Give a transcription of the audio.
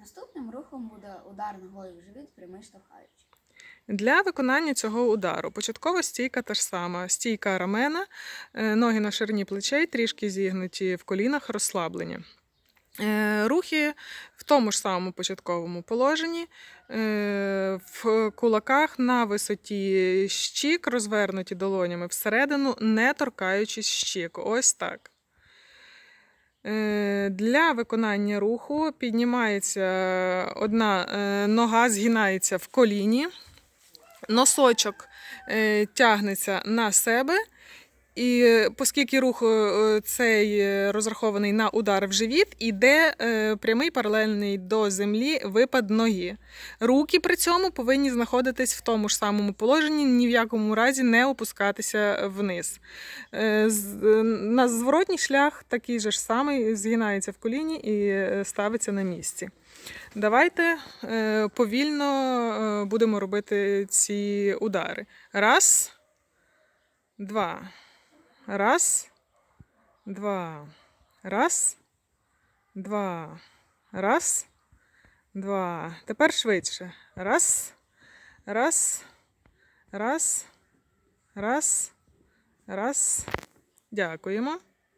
Наступним рухом буде удар ногою в живіт, прямий штовхаючи. Для виконання цього удару початкова стійка та ж сама. Стійка рамена, е, ноги на ширині плечей, трішки зігнуті в колінах, розслаблені. Е, Рухи в тому ж самому початковому положенні, е, в кулаках на висоті щік, розвернуті долонями всередину, не торкаючись щік. Ось так. Е, Для виконання руху піднімається одна е, нога, згинається в коліні, носочок е, тягнеться на себе. І оскільки рух е, цей е, розрахований на удар в живіт, іде е, прямий паралельний до землі випад ноги. Руки при цьому повинні знаходитись в тому ж самому положенні, ні в якому разі не опускатися вниз. На зворотній шлях такий же ж самий, згинається в коліні і ставиться на місці. Давайте повільно будемо робити ці удари. Раз, два. Раз, два. Раз, два. Раз, два. Тепер швидше. Раз, раз, раз, раз, раз. Дякуємо.